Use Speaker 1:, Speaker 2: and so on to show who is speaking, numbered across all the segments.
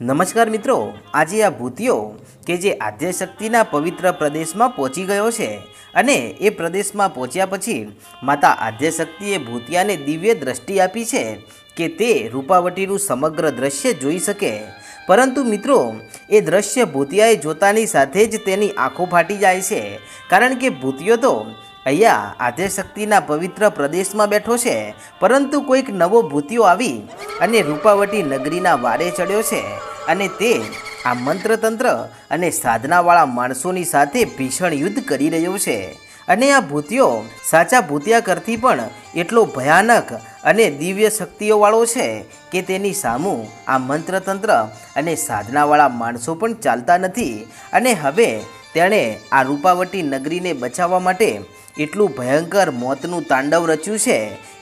Speaker 1: નમસ્કાર મિત્રો, આજે આ ભૂતિયો કે જે આદ્યશક્તિના પવિત્ર પ્રદેશમાં પહોંચી ગયો છે અને એ પ્રદેશમાં પહોંચ્યા પછી માતા આદ્યશક્તિએ ભૂતિયાને દિવ્ય દ્રષ્ટિ આપી છે કે તે રૂપાવટીનું સમગ્ર દ્રશ્ય જોઈ શકે. પરંતુ મિત્રો, એ દ્રશ્ય ભૂતિયાએ જોતાની સાથે જ તેની આંખો ફાટી જાય છે. કારણ કે ભૂતિયો તો અહીંયા આદ્યશક્તિના પવિત્ર પ્રદેશમાં બેઠો છે, પરંતુ કોઈક નવો ભૂતિયો આવી અને રૂપાવટી નગરીના વારે ચડ્યો છે અને તે આ મંત્રતંત્ર અને સાધનાવાળા માણસોની સાથે ભીષણ યુદ્ધ કરી રહ્યો છે. અને આ ભૂતિયો સાચા ભૂતિયા કરતી પણ એટલો ભયાનક અને દિવ્ય શક્તિઓવાળો છે કે તેની સામું આ મંત્રતંત્ર અને સાધનાવાળા માણસો પણ ચાલતા નથી. અને હવે તેણે આ રૂપાવટી નગરીને બચાવવા માટે એટલું ભયંકર મોતનું તાંડવ રચ્યું છે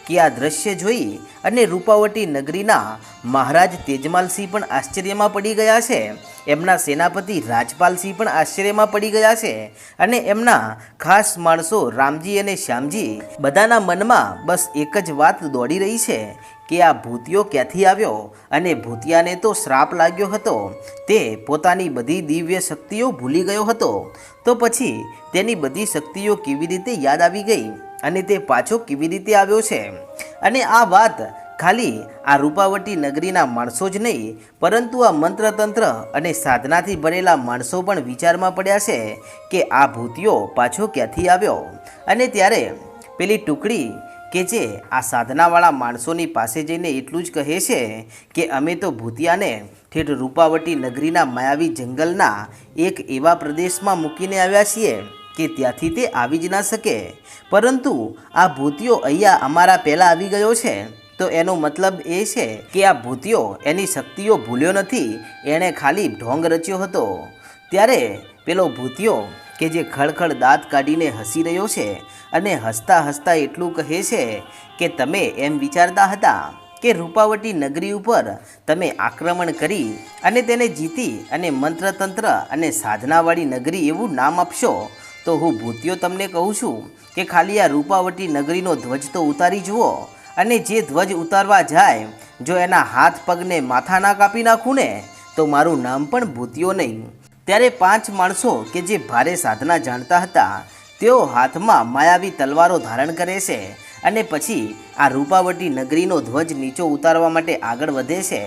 Speaker 1: કે આ દ્રશ્ય જોઈ અને રૂપાવટી નગરીના મહારાજ તેજમાલસિંહ પણ આશ્ચર્યમાં પડી ગયા છે. એમના સેનાપતિ રાજપાલસિંહ પણ આશ્ચર્યમાં પડી ગયા છે અને એમના ખાસ માણસો રામજી અને શ્યામજી બધાના મનમાં બસ એક જ વાત દોડી રહી છે કે આ ભૂતિયો ક્યાંથી આવ્યો? અને ભૂતિયાને તો શ્રાપ લાગ્યો હતો. તે પોતાની બધી દિવ્ય શક્તિઓ ભૂલી ગયો હતો. તો પછી તેની બધી શક્તિઓ કેવી રીતે યાદ આવી ગઈ? અને તે પાછો કેવી રીતે આવ્યો છે? અને આ વાત ખાલી આ રૂપાવટી નગરીના માણસો જ નહીં, પરંતુ આ મંત્રતંત્ર અને સાધનાથી ભરેલા માણસો પણ વિચારમાં પડ્યા છે કે આ ભૂતિયો પાછો ક્યાંથી આવ્યો? અને ત્યારે પેલી ટુકડી કે જે આ સાધનાવાળા માણસોની પાસે જઈને એટલું જ કહે છે કે અમે તો ભૂતિયાને ઠેઠ રૂપાવટી નગરીના માયાવી જંગલના એક એવા પ્રદેશમાં મૂકીને આવ્યા છીએ કે ત્યાંથી તે આવી જ ના શકે. પરંતુ આ ભૂતિયો અહીંયા અમારા પહેલાં આવી ગયો છે. તો એનો મતલબ એ છે કે આ ભૂતિયો એની શક્તિઓ ભૂલ્યો નથી, એણે ખાલી ઢોંગ રચ્યો હતો. ત્યારે પેલો ભૂતિયો કે જે ખળખળ દાંત કાઢીને હસી રહ્યો છે અને હસતા હસતા એટલું કહે છે કે તમે એમ વિચારતા હતા કે રૂપાવટી નગરી ઉપર તમે આક્રમણ કરી અને તેને જીતી અને મંત્રતંત્ર અને સાધનાવાળી નગરી એવું નામ આપશો, તો હું ભૂતિયો તમને કહું છું કે ખાલી આ રૂપાવટી નગરીનો ધ્વજ તો ઉતારી જુઓ અને જે ધ્વજ ઉતારવા જાય, જો એના હાથ, પગને માથા ના કાપી નાખું ને, તો મારું નામ પણ ભૂતિયો નહીં. ત્યારે પાંચ માણસો કે જે ભારે સાધના જાણતા હતા તેઓ હાથમાં માયાવી તલવારો ધારણ કરે છે અને પછી આ રૂપાવટી નગરીનો ધ્વજ નીચો ઉતારવા માટે આગળ વધે છે.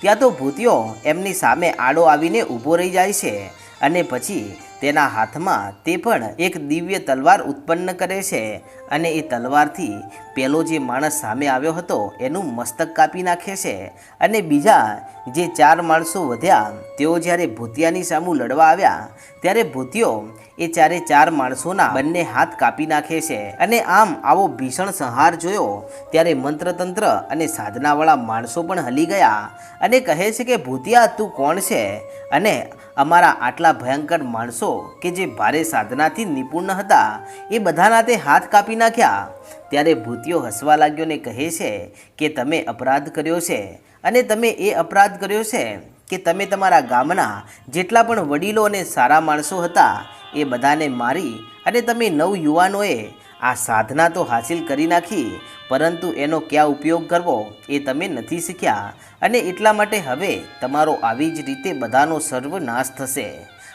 Speaker 1: ત્યાં તો ભૂતિયો એમની સામે આડો આવીને ઊભો રહી જાય છે અને પછી તેના હાથમાં તે પણ એક દિવ્ય તલવાર ઉત્પન્ન કરે છે અને એ તલવારથી પેલો જે માણસ સામે આવ્યો હતો એનું મસ્તક કાપી નાખે છે અને બીજા જે ચાર માણસો વધ્યા, તેઓ જ્યારે ભૂતિયાની સામું લડવા આવ્યા, ત્યારે ભૂતિયો એ ચારે ચાર માણસોના બંને હાથ કાપી નાખે છે અને આમ આવો ભીષણ સંહાર જોયો, ત્યારે મંત્રતંત્ર અને સાધનાવાળા માણસો પણ હલી ગયા અને કહે છે કે, ભૂતિયા, તું કોણ છે? અને અમારા આટલા ભયંકર માણસો કે જે ભારે સાધનાથી નિપુણ હતા, એ બધાના તે હાથ કાપી નાખ્યા. ત્યારે ભૂતિયો હસવા લાગ્યો ને કહે છે કે, તમે અપરાધ કર્યો છે અને તમે એ અપરાધ કર્યો છે કે તમે તમારા ગામના જેટલા પણ વડીલો અને સારા માણસો હતા, એ બધાને મારી અને તમે નવ યુવાનોએ આ સાધના તો હાસિલ કરી નાખી, પરંતુ એનો ક્યાં ઉપયોગ કરવો એ તમે નથી શીખ્યા. અને એટલા માટે હવે તમારો આવી જ રીતે બધાનો સર્વનાશ થશે.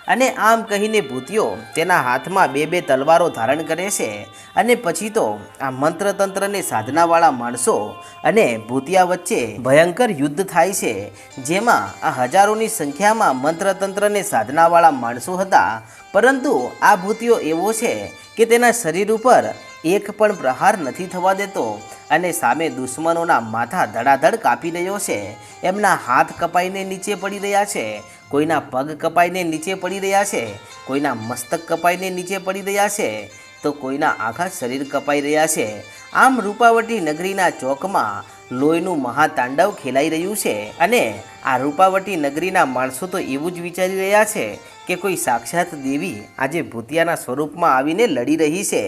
Speaker 1: અને આમ કહીને ભૂતિયો તેના હાથમાં બે બે તલવારો ધારણ કરે છે અને પછી તો આ મંત્રતંત્રની સાધનાવાળા માણસો અને ભૂતિયા વચ્ચે ભયંકર યુદ્ધ થાય છે, જેમાં આ હજારોની સંખ્યામાં મંત્રતંત્રને સાધનાવાળા માણસો હતા. પરંતુ આ ભૂતિયો એવો છે કે તેના શરીર ઉપર એક પણ પ્રહાર નથી થવા દેતો અને સામે દુશ્મનોના માથા ધડાધડ કાપી રહ્યો છે. એમના હાથ કપાઈને નીચે પડી રહ્યા છે. કોઈના પગ કપાઈને નીચે પડી રહ્યા છે. કોઈના મસ્તક કપાઈને નીચે પડી રહ્યા છે. તો કોઈના આખા શરીર કપાઈ રહ્યા છે. આમ રૂપાવટી નગરીના ચોકમાં લોહીનું મહાતાંડવ ખેલાઈ રહ્યું છે અને આ રૂપાવટી નગરીના માણસો તો એવું જ વિચારી રહ્યા છે કે કોઈ સાક્ષાત દેવી આજે ભૂતિયાના સ્વરૂપમાં આવીને લડી રહી છે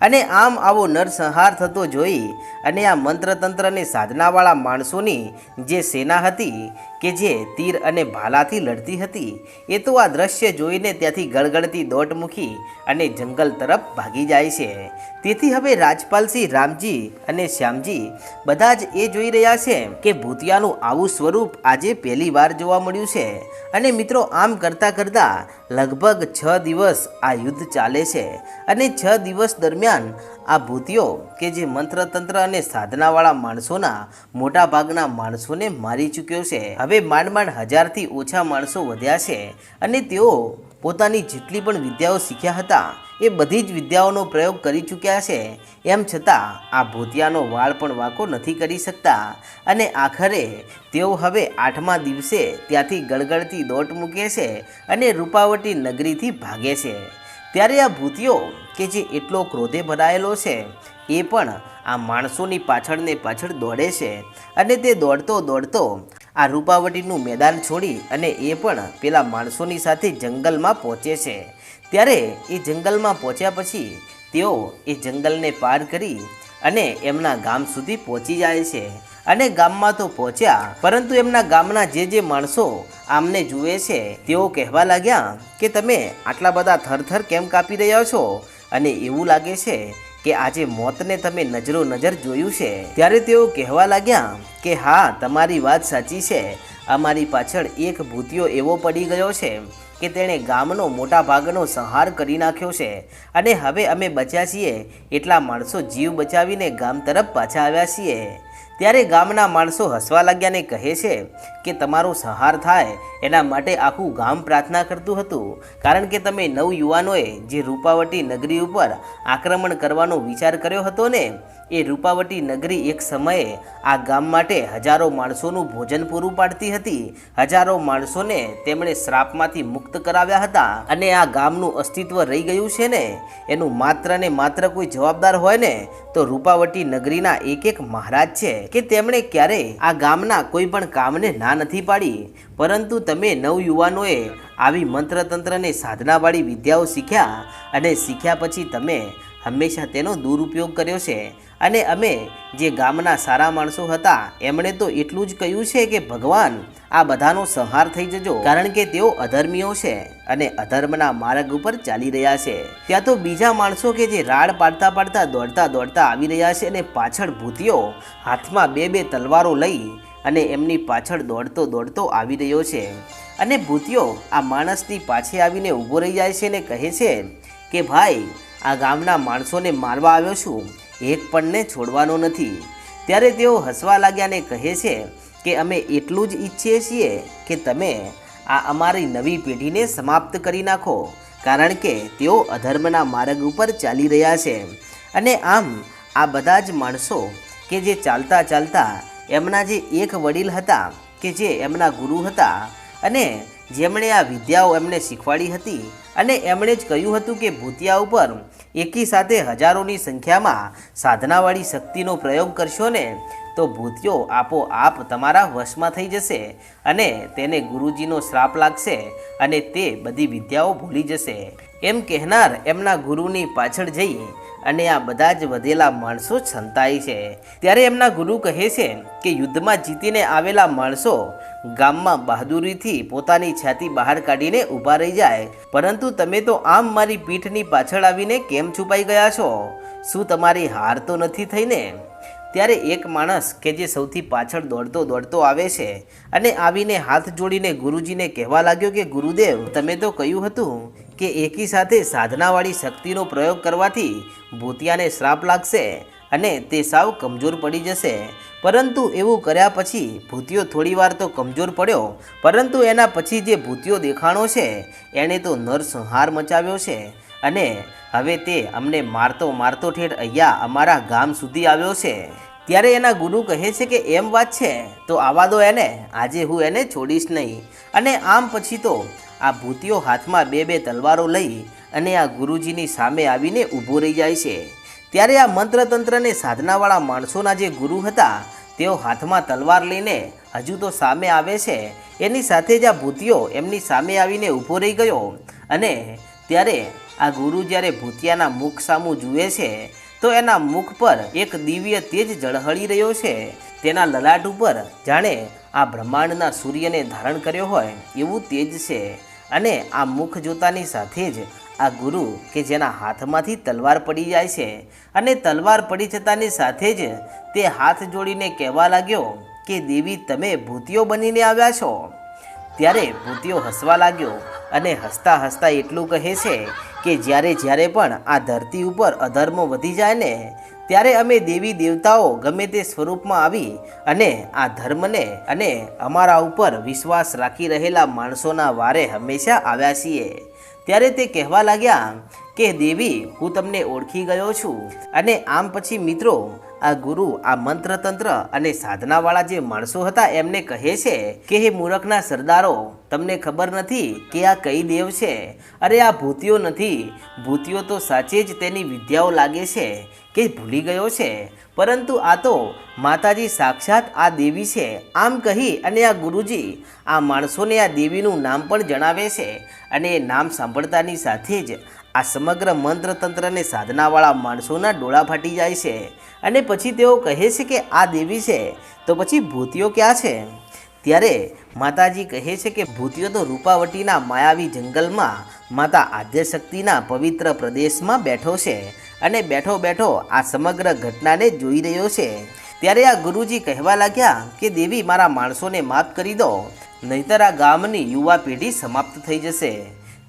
Speaker 1: અને આમ આવો નરસંહાર થતો જોઈ અને આ મંત્રતંત્ર અને સાધનાવાળા માણસોની જે સેના હતી કે જે તીર અને ભાલાથી લડતી હતી, એ તો આ દ્રશ્ય જોઈને ત્યાંથી ગળગળતી દોટ મૂકી અને જંગલ તરફ ભાગી જાય છે. તેથી હવે રાજપાલસિંહ રામજી અને શ્યામજી બધા જ એ જોઈ રહ્યા છે કે ભૂતિયાનું આવું સ્વરૂપ આજે પહેલી વાર જોવા મળ્યું છે. અને મિત્રો, આમ કરતાં કરતાં લગભગ છ દિવસ આ યુદ્ધ ચાલે છે. અને છ દિવસ દરમિયાન આ ભૂતિયો કે જે મંત્રતંત્ર અને સાધનાવાળા માણસોના મોટા ભાગના માણસોને મારી ચૂક્યો છે. હવે માંડ માંડ હજારથી ઓછા માણસો વધ્યા છે અને તેઓ પોતાની જેટલી પણ વિદ્યાઓ શીખ્યા હતા એ બધી જ વિદ્યાઓનો પ્રયોગ કરી ચૂક્યા છે. એમ છતાં આ ભૂતિયાનો વાળ પણ વાંકો નથી કરી શકતા અને આખરે તેઓ હવે આઠમા દિવસે ત્યાંથી ગળગળતી દોટ મૂકે છે અને રૂપાવટી નગરીથી ભાગે છે. ત્યારે આ ભૂતિયો કે જે એટલો ક્રોધે ભરાયેલો છે, એ પણ આ માણસોની પાછળ ને પાછળ દોડે છે અને તે દોડતો દોડતો આ રૂપાવટીનું મેદાન છોડી અને એ પણ પેલા માણસોની સાથે જંગલમાં પહોંચે છે. ત્યારે એ જંગલમાં પહોંચ્યા પછી તેઓ એ જંગલને પાર કરી અને એમના ગામ સુધી પહોંચી જાય છે. અને ગામમાં તો પહોંચ્યા, પરંતુ એમના ગામના જે જે માણસો આમને જુએ છે, તેઓ કહેવા લાગ્યા કે તમે આટલા બધા થરથર કેમ કાપી રહ્યા છો? અને એવું લાગે છે કે આજે મોતને તમે નજરો નજર જોયું છે. ત્યારે તેઓ કહેવા લાગ્યા કે હા, તમારી વાત સાચી છે. અમારી પાછળ એક ભૂતિયો એવો પડી ગયો છે કે તેણે ગામનો મોટા ભાગનો સંહાર કરી નાખ્યો છે. અને હવે અમે બચ્યા છીએ, એટલા માણસો જીવ બચાવીને ગામ તરફ પાછા આવ્યા છીએ. ત્યારે ગામના માણસો હસવા લાગ્યા ને કહે છે કે તમારો સહાર થાય, એના માટે આખું ગામ પ્રાર્થના કરતું હતું. કારણ કે તમે નવ યુવાનોએ જે રૂપાવટી નગરી ઉપર આક્રમણ કરવાનો વિચાર કર્યો હતો ને, એ રૂપાવટી નગરી એક સમયે આ ગામ માટે હજારો માણસોનું ભોજન પૂરું પાડતી હતી. હજારો માણસોને તેમણે શ્રાપમાંથી મુક્ત કરાવ્યા હતા. અને આ ગામનું અસ્તિત્વ રહી ગયું છે ને, એનું માત્ર ને માત્ર કોઈ જવાબદાર હોય ને, તો રૂપાવટી નગરીના એક એક મહારાજ છે. કે તેમણે ક્યારેય આ ગામના કોઈ પણ કામને ના નથી પાડી? પરંતુ તમે નવયુવાનોએ આવી મંત્રતંત્રને સાધનાવાળી વિદ્યાઓ શીખ્યા અને શીખ્યા પછી તમે હંમેશા તેનો દુરુપયોગ કર્યો છે. અને અમે જે ગામના સારા માણસો હતા, એમણે તો એટલું જ કહ્યું છે કે, ભગવાન, આ બધાનો સંહાર થઈ જજો. કારણ કે તેઓ અધર્મીઓ છે અને અધર્મના માર્ગ ઉપર ચાલી રહ્યા છે. ત્યાં તો બીજા માણસો કે જે રાડ પાડતા પાડતા દોડતા દોડતા આવી રહ્યા છે અને પાછળ ભૂતિઓ હાથમાં બે બે તલવારો લઈ અને એમની પાછળ દોડતો દોડતો આવી રહ્યો છે. અને ભૂતિયો આ માણસની પાછે આવીને ઊભો રહી જાય છે અને કહે છે કે, ભાઈ આ ગામના માણસોને મારવા આવ્યો છું, એક પણને છોડવાનો નથી. ત્યારે તેઓ હસવા લાગ્યા ને કહે છે કે અમે એટલું જ ઈચ્છીએ છીએ કે તમે આ અમારી નવી પેઢીને સમાપ્ત કરી નાખો, કારણ કે તેઓ અધર્મના માર્ગ ઉપર ચાલી રહ્યા છે. અને આમ, આ બધા જ માણસો કે જે ચાલતા ચાલતા એમના જે એક વડીલ હતા કે જે એમના ગુરુ હતા અને જેમણે આ વિદ્યાઓ એમને શીખવાડી હતી અને એમણે જ કહ્યું હતું કે ભૂતિયા ઉપર એકી સાથે હજારોની સંખ્યામાં સાધનાવાળી શક્તિનો પ્રયોગ કરશો ને, તો ભૂતિયો આપોઆપ તમારા વશમાં થઈ જશે અને તેને ગુરુજીનો શ્રાપ લાગશે અને તે બધી વિદ્યાઓ ભૂલી જશે. એમ કહેનાર એમના ગુરુની પાછળ જઈ અને આ બધા જ વધેલા માણસો છંતાય છે. ત્યારે એમના ગુરુ કહે છે કે યુદ્ધમાં જીતીને આવેલા માણસો ગામમાં બહાદુરીથી પોતાની છાતી બહાર કાઢીને ઊભા રહી જાય. પરંતુ તમે તો આમ મારી પીઠની પાછળ આવીને કેમ છુપાઈ ગયા છો? શું તમારી હાર તો નથી થઈ ને ત્યારે એક માણસ કે જે સૌથી પાછળ દોડતો દોડતો આવે છે અને આવીને હાથ જોડીને ગુરુજીને કહેવા લાગ્યો કે, ગુરુદેવ, તમે તો કહ્યું હતું કે એકી સાથે સાધનાવાળી શક્તિનો પ્રયોગ કરવાથી ભૂતિયાને શ્રાપ લાગશે અને તે સાવ કમજોર પડી જશે. પરંતુ એવું કર્યા પછી ભૂતિયો થોડીવાર તો કમજોર પડ્યો. પરંતુ એના પછી જે ભૂતિયો દેખાણો છે, એણે તો નરસંહાર મચાવ્યો છે. અને હવે તે અમને મારતો મારતો ઠેઠ અહીંયા અમારા ગામ સુધી આવ્યો છે. ત્યારે એના ગુરુ કહે છે કે એમ વાત છે, તો આવા દો એને, આજે હું એને છોડીશ નહીં. અને આમ પછી તો આ ભૂતિયો હાથમાં બે બે તલવારો લઈ અને આ ગુરુજીની સામે આવીને ઊભો રહી જાય છે. ત્યારે આ મંત્રતંત્રને સાધનાવાળા માણસોના જે ગુરુ હતા, તેઓ હાથમાં તલવાર લઈને હજુ તો સામે આવે છે. એની સાથે જ આ ભૂતિયો એમની સામે આવીને ઊભો રહી ગયો. અને ત્યારે આ ગુરુ જ્યારે ભૂતિયાના મુખ સામું જુએ છે, તો એના મુખ પર એક દિવ્ય તેજ ઝળહળી રહ્યો છે. તેના લલાટ ઉપર જાણે આ બ્રહ્માંડના સૂર્યને ધારણ કર્યો હોય એવું તેજ છે અને આ મુખ જોતાની સાથે જ આ ગુરુ કે જેના હાથમાંથી તલવાર પડી જાય છે અને તલવાર પડી જતાની સાથે જ તે હાથ જોડીને કહેવા લાગ્યો કે, દેવી, તમે ભૂતિયો બનીને આવ્યા છો. ત્યારે ભૂતિયો હસવા લાગ્યો અને હસતા હસતા એટલું કહે છે કે જ્યારે જ્યારે પણ આ ધરતી ઉપર અધર્મ વધી જાય ને, ત્યારે અમે દેવી દેવતાઓ ગમે તે સ્વરૂપમાં આવી અને આ ધર્મને અને અમારા ઉપર વિશ્વાસ રાખી રહેલા માણસોના વારે હંમેશા આવ્યા છીએ. ત્યારે તે કહેવા લાગ્યા કે દેવી, હું તમને ઓળખી ગયો છું. અને આમ પછી મિત્રો, આ ગુરુ, આ મંત્ર તંત્ર અને સાધનાવાળા જે માણસો હતા, એમને કહે છે કે, હે મૂરખના સરદારો, તમને ખબર નથી કે આ કઈ દેવ છે? અરે, આ ભૂતિયો નથી. ભૂતિયો તો સાચે જ તેની વિદ્યાઓ લાગે છે કે ભૂલી ગયો છે. પરંતુ આ તો માતાજી સાક્ષાત આ દેવી છે, આમ કહી અને આ ગુરુજી આ માણસોને આ દેવીનું નામ પણ જણાવે છે અને એ નામ સાંભળતાની સાથે જ આ સમગ્ર મંત્ર તંત્રને સાધનાવાળા માણસોના ડોળા ફાટી જાય છે. અને પછી તેઓ કહે છે કે આ દેવી છે, તો પછી ભૂતિઓ ક્યાં છે? ત્યારે માતાજી કહે છે કે ભૂતિયો તો રૂપાવટીના માયાવી જંગલમાં માતા આદ્યશક્તિના પવિત્ર પ્રદેશમાં બેઠો છે અને બેઠો બેઠો આ સમગ્ર ઘટનાને જોઈ રહ્યો છે. ત્યારે આ ગુરુજી કહેવા લાગ્યા કે, દેવી, મારા માણસોને માફ કરી દો, નહીતર આ ગામની યુવા પેઢી સમાપ્ત થઈ જશે.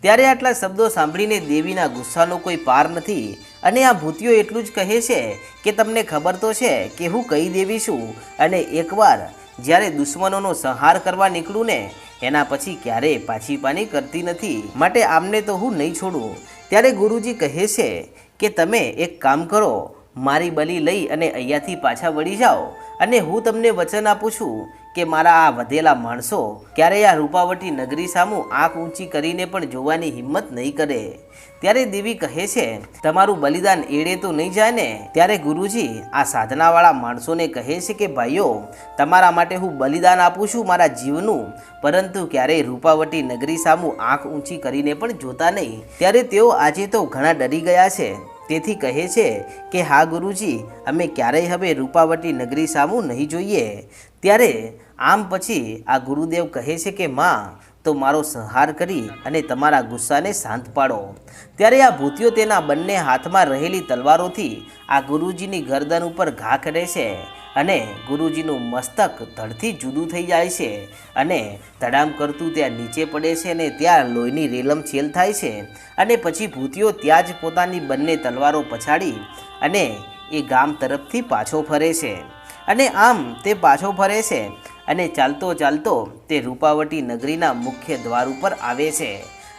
Speaker 1: ત્યારે આટલા શબ્દો સાંભળીને દેવીના ગુસ્સાનો કોઈ પાર નથી અને આ ભૂતિઓ એટલું જ કહે છે કે, તમને ખબર તો છે કે હું કઈ દેવી છું? અને એકવાર જ્યારે દુશ્મનોનો સંહાર કરવા નીકળું ને, એના પછી ક્યારેય પાછી પાની કરતી નથી. માટે આમને તો હું નહીં છોડું. ત્યારે ગુરુજી કહે છે કે, તમે એક કામ કરો, મારી બલી લઈ અને અહીંયાથી પાછા વળી જાઓ. અને હું તમને વચન આપું છું કે મારા આ વધેલા માણસો ક્યારેય આ રૂપાવટી નગરી સામું આંખ ઊંચી કરીને પણ જોવાની હિંમત નહીં કરે. ત્યારે દેવી કહે છે, તમારું બલિદાન એડે તો નહીં જાય ને? ત્યારે ગુરુજી આ સાધનાવાળા માણસોને કહે છે કે, ભાઈઓ, તમારા માટે હું બલિદાન આપું છું મારા જીવનું, પરંતુ ક્યારેય રૂપાવટી નગરી સામું આંખ ઊંચી કરીને પણ જોતા નહીં. ત્યારે તેઓ આજે તો ઘણા ડરી ગયા છે. તેથી કહે છે કે, હા, ગુરુજી, અમે ક્યારેય હવે રૂપાવટી નગરી સામું નહીં જોઈએ. ત્યારે આમ પછી આ ગુરુદેવ કહે છે કે, માં, તો મારો સંહાર કરી અને તમારા ગુસ્સાને શાંત પાડો. ત્યારે આ ભૂતિયો તેના બંને હાથમાં રહેલી તલવારોથી આ ગુરુજીની ગરદન ઉપર ઘા કરે છે. અને ગુરુજીનું મસ્તક ધડથી જુદું થઈ જાય છે અને તડામ કરતું ત્યાં નીચે પડે છે અને ત્યાં લોહીની રેલમ છેલ થાય છે અને પછી ભૂતિઓ ત્યાં જ પોતાની બંને તલવારો પછાડી અને એ ગામ તરફથી પાછો ફરે છે. અને આમ તે પાછો ફરે છે અને ચાલતો ચાલતો તે રૂપાવટી નગરીના મુખ્ય દ્વાર ઉપર આવે છે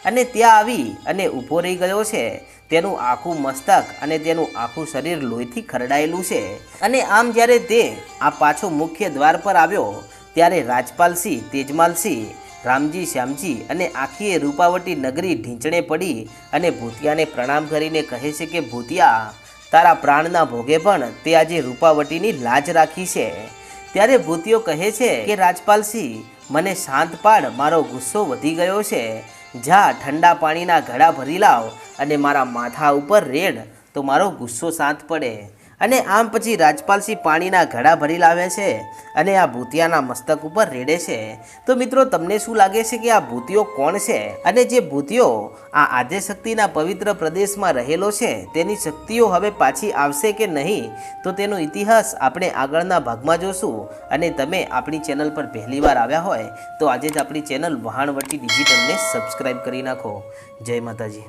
Speaker 1: અને ત્યાં આવી અને ઊભો રહી ગયો છે તેનું આખું મસ્તક અને તેનું આખું શરીર લોહીથી ખરડાયેલું છે. અને આમ જ્યારે તે આ પાછો મુખ્ય દ્વાર પર આવ્યો, ત્યારે રાજપાલસિંહ તેજમાલસિંહ રામજી, શ્યામજી અને આખીએ રૂપાવટી નગરી ઢીંચણે પડી અને ભૂતિયાને પ્રણામ કરીને કહે છે કે, ભૂતિયા, તારા પ્રાણના ભોગે પણ તે આજે રૂપાવટીની લાજ રાખી છે. ત્યારે ભૂતિયો કહે છે કે રાજપાલસિંહ મને શાંત પાડ, મારો ગુસ્સો વધી ગયો છે. જા ઠંડા પાણીના ઘડા ભરી લાવ અને મારા માથા ઉપર રેડ. તો મારો ગુસ્સો શાંત પડે. અને આમ પછી રાજપાલસિંહ પાણીના ઘડા ભરી લાવે છે અને આ ભૂતિયાના મસ્તક ઉપર રેડે છે. તો મિત્રો, તમને શું લાગે છે કે આ ભૂતિયો કોણ છે? અને જે ભૂતિયો આ આદ્યશક્તિના પવિત્ર પ્રદેશમાં રહેલો છે, તેની શક્તિઓ હવે પાછી આવશે કે નહીં? તો તેનો ઇતિહાસ આપણે આગળના ભાગમાં જોશું. અને તમે આપણી ચેનલ પર પહેલીવાર આવ્યા હોય, તો આજે જ આપણી ચેનલ વહાણવટી ડિજિટલને સબસ્ક્રાઈબ કરી નાખો. જય માતાજી.